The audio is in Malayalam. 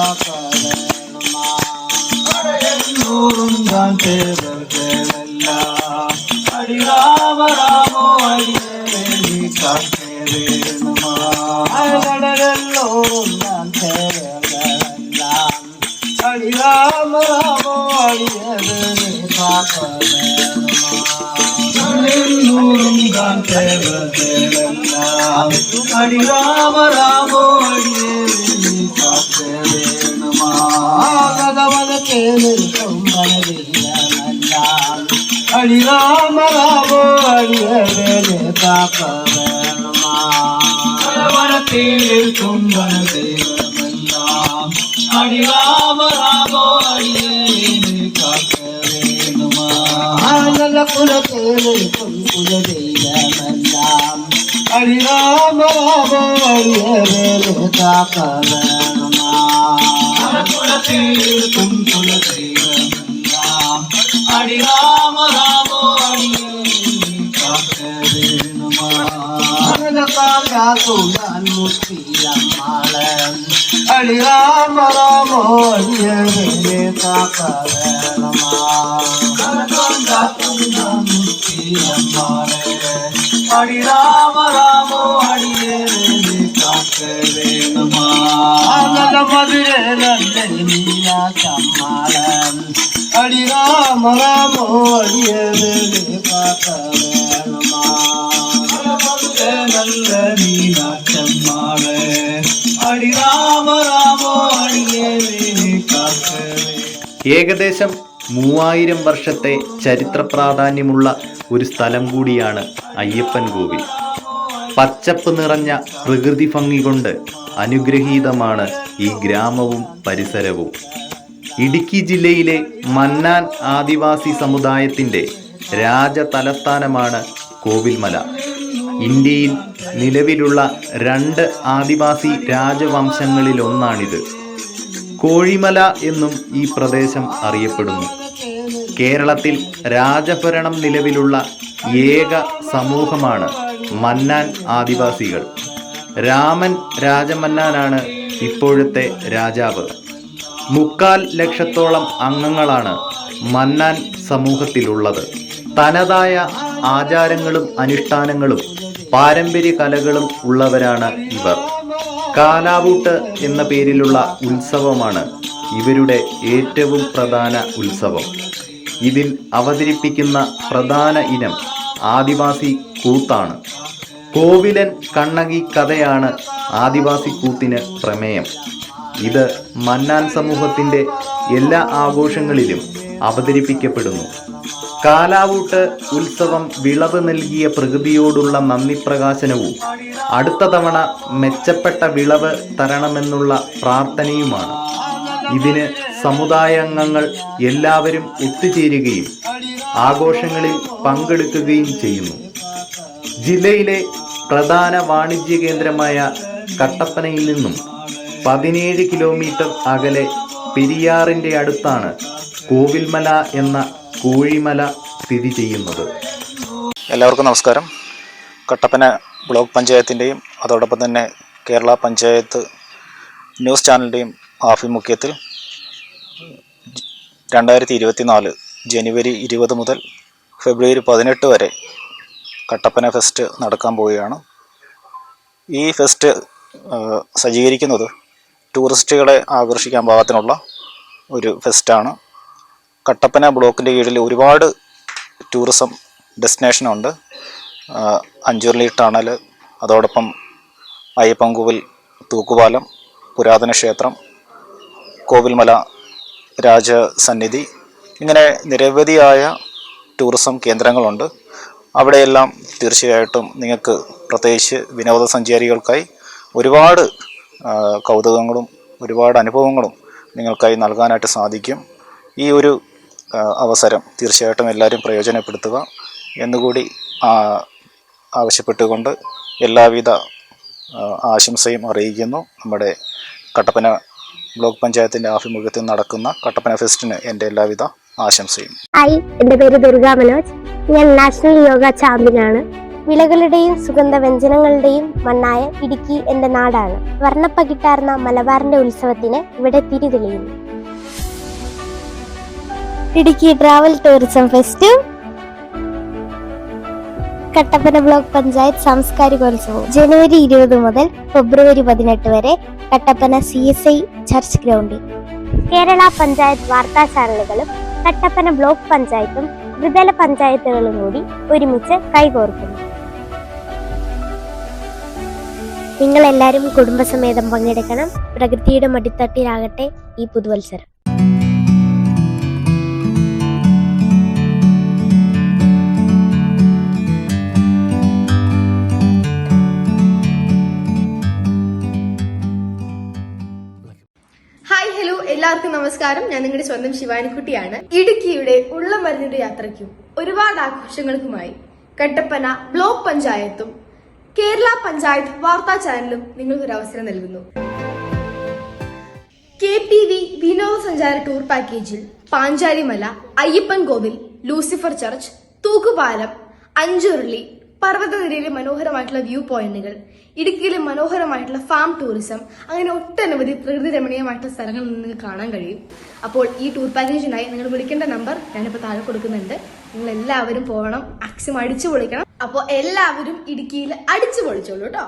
காப்பதனுமா எண்ணூரும் தான் தேவர்களெல்லாம் அடி ராம ராமோ அடியேனி காத்தே வேணுமா கதவனத்தேனும் மனதில்லையா அடிராம ராமோ அடியவேனு காப்ப வேணுமா கதவனத்தேனும் மனதில்லையா அடிராம ராமோ அடியவேனு காப்ப வேணுமா நல்ல குலத்தேனும் குலதெய்வமெல்லாம் அடிராம ராமோ அடியவேனு காப்ப வேணுமா சேர்க்கும் குல தெய்வமெல்லாம் அடி ராம ராமோ அடியே காக்க வேணுமா காத்துடன் அடி ராம ராமோ அடியே നമ നല്ല ഏകദേശം മൂവായിരം വർഷത്തെ ചരിത്ര പ്രാധാന്യമുള്ള ഒരു സ്ഥലം കൂടിയാണ് അയ്യപ്പൻ കോവിൽ പച്ചപ്പ് നിറഞ്ഞ പ്രകൃതി ഭംഗി കൊണ്ട് അനുഗ്രഹീതമാണ് ഈ ഗ്രാമവും പരിസരവും. ഇടുക്കി ജില്ലയിലെ മന്നാൻ ആദിവാസി സമുദായത്തിന്റെ രാജതലസ്ഥാനമാണ് കോവിൽമല. ഇന്ത്യയിൽ നിലവിലുള്ള രണ്ട് ആദിവാസി രാജവംശങ്ങളിലൊന്നാണിത്. കോഴിമല എന്നും ഈ പ്രദേശം അറിയപ്പെടുന്നു. കേരളത്തിൽ രാജഭരണം നിലവിലുള്ള ഏക സമൂഹമാണ് മന്നാൻ ആദിവാസികൾ. രാമൻ രാജമന്നാനാണ് ഇപ്പോഴത്തെ രാജാവ്. മുക്കാൽ ലക്ഷത്തോളം അംഗങ്ങളാണ് മന്നാൻ സമൂഹത്തിലുള്ളത്. തനതായ ആചാരങ്ങളും അനുഷ്ഠാനങ്ങളും പാരമ്പര്യ കലകളും ഉള്ളവരാണ് ഇവർ. കാലാവൂട്ട് എന്ന പേരിലുള്ള ഉത്സവമാണ് ഇവരുടെ ഏറ്റവും പ്രധാന ഉത്സവം. ഇതിൽ അവതരിപ്പിക്കുന്ന പ്രധാന ഇനം ആദിവാസി കൂത്താണ്. കോവിലൻ കണ്ണകി കഥയാണ് ആദിവാസി കൂത്തിന് പ്രമേയം. ഇത് മന്നാൻ സമൂഹത്തിന്റെ എല്ലാ ആഘോഷങ്ങളിലും അവതരിപ്പിക്കപ്പെടുന്നു. കാലാവൂട്ട് ഉത്സവം വിളവ് നൽകിയ പ്രകൃതിയോടുള്ള നന്ദി പ്രകാശനവും അടുത്ത തവണ മെച്ചപ്പെട്ട വിളവ് തരണമെന്നുള്ള പ്രാർത്ഥനയുമാണ്. ഇതിന് സമുദായാംഗങ്ങൾ എല്ലാവരും ഒത്തുചേരുകയും ആഘോഷങ്ങളിൽ പങ്കെടുക്കുകയും ചെയ്യുന്നു. ജില്ലയിലെ പ്രധാന വാണിജ്യ കേന്ദ്രമായ കട്ടപ്പനയിൽ നിന്നും പതിനേഴ് കിലോമീറ്റർ അകലെ പെരിയാറിന്റെ അടുത്താണ് കോവിൽമല എന്ന കോഴിമല സ്ഥിതി ചെയ്യുന്നത്. എല്ലാവർക്കും നമസ്കാരം. കട്ടപ്പന ബ്ലോക്ക് പഞ്ചായത്തിന്റെയും അതോടൊപ്പം തന്നെ കേരള പഞ്ചായത്ത് ന്യൂസ് ചാനലിന്റെയും ആഭിമുഖ്യത്തിൽ രണ്ടായിരത്തി ഇരുപത്തി നാല് ജനുവരി ഇരുപത് മുതൽ ഫെബ്രുവരി പതിനെട്ട് വരെ കട്ടപ്പന ഫെസ്റ്റ് നടക്കാൻ പോവുകയാണ്. ഈ ഫെസ്റ്റ് സജ്ജീകരിക്കുന്നത് ടൂറിസ്റ്റുകളെ ആകർഷിക്കാൻ പാകത്തിനുള്ള ഒരു ഫെസ്റ്റാണ് കട്ടപ്പന ബ്ലോക്കിന്റെ കീഴിൽ ഒരുപാട് ടൂറിസം ഡെസ്റ്റിനേഷനുണ്ട് അഞ്ചുരുളി ടണൽ അതോടൊപ്പം അയ്യപ്പൻകോവിൽ തൂക്കുപാലം പുരാതന ക്ഷേത്രം കോവിൽമല രാജസന്നിധി ഇങ്ങനെ നിരവധിയായ ടൂറിസം കേന്ദ്രങ്ങളുണ്ട്. അവിടെയെല്ലാം തീർച്ചയായിട്ടും നിങ്ങൾക്ക് പ്രത്യേകിച്ച് വിനോദസഞ്ചാരികൾക്കായി ഒരുപാട് കൗതുകങ്ങളും ഒരുപാട് അനുഭവങ്ങളും നിങ്ങൾക്കായി നൽകാനായിട്ട് സാധിക്കും. ഈ ഒരു അവസരം തീർച്ചയായിട്ടും എല്ലാവരും പ്രയോജനപ്പെടുത്തുക എന്നുകൂടി ആവശ്യപ്പെട്ടുകൊണ്ട് എല്ലാവിധ ആശംസയും അറിയിക്കുന്നു. നമ്മുടെ കട്ടപ്പന ബ്ലോക്ക് പഞ്ചായത്തിന്റെ ആഭിമുഖ്യത്തിൽ നടക്കുന്ന കട്ടപ്പന ഫെസ്റ്റിന് എന്റെ എല്ലാവിധ ആശംസയും. ഹായ് എന്റെ പേര് ദുർഗ മനോജ്. ഞാൻ നാഷണൽ യോഗ ചാമ്പ്യൻ ആണ് വിളകളുടെയും സുഗന്ധ വ്യഞ്ജനങ്ങളുടെയും മണ്ണായ ഇടുക്കി എന്റെ നാടാണ്. വർണപ്പകിട്ടാർന്ന മലബാറിന്റെ ഉത്സവത്തിന് ഇവിടെ തിരിതെളിയുന്നു. Idukki travel tourism fest. Kattappana block panchayat സാംസ്കാരികോത്സവം ജനുവരി ഇരുപത് മുതൽ ഫെബ്രുവരി പതിനെട്ട് വരെ Kattappana C S I church ഗ്രൗണ്ടിൽ. കേരള പഞ്ചായത്ത് വാർത്താ ചാനലുകളും കട്ടപ്പന ബ്ലോക്ക് പഞ്ചായത്തും ത്രിതല പഞ്ചായത്തുകളും കൂടി ഒരുമിച്ച് കൈകോർക്കുന്നു. നിങ്ങളെല്ലാവരും കുടുംബസമേതം പങ്കെടുക്കണം. പ്രകൃതിയുടെ മടിത്തട്ടിലാകട്ടെ ഈ പുതുവത്സരം. എല്ലാവർക്കും നമസ്കാരം. ഞാൻ നിങ്ങളുടെ സ്വന്തം ശിവാനിക്കുട്ടിയാണ്. ഇടുക്കിയുടെ ഉള്ളമരുന്നിന്റെ യാത്രയ്ക്കും ഒരുപാട് ആഘോഷങ്ങൾക്കുമായി കട്ടപ്പന ബ്ലോക്ക് പഞ്ചായത്തും കേരള പഞ്ചായത്ത് വാർത്താ ചാനലും നിങ്ങൾക്കൊരു അവസരം നൽകുന്നു. കെ പി വി വിനോദസഞ്ചാര ടൂർ പാക്കേജിൽ പാഞ്ചാലിമല അയ്യപ്പൻ കോവിൽ ലൂസിഫർ ചർച്ച് തൂക്കുപാലം അഞ്ചുരുളി പർവതനിരയിലെ മനോഹരമായിട്ടുള്ള വ്യൂ പോയിന്റുകൾ ഇടുക്കിയിലെ മനോഹരമായിട്ടുള്ള ഫാം ടൂറിസം അങ്ങനെ ഒട്ടനവധി പ്രകൃതി രമണീയമായിട്ടുള്ള സ്ഥലങ്ങൾ നിങ്ങൾക്ക് കാണാൻ കഴിയും. അപ്പോൾ ഈ ടൂർ പാക്കേജിനായി നിങ്ങൾ വിളിക്കേണ്ട നമ്പർ ഞാനിപ്പോൾ താഴെ കൊടുക്കുന്നുണ്ട്. നിങ്ങൾ എല്ലാവരും പോകണം മാക്സിമം അടിച്ചു പൊളിക്കണം. അപ്പോൾ എല്ലാവരും ഇടുക്കിയിൽ അടിച്ചു പൊളിച്ചോളൂ കേട്ടോ.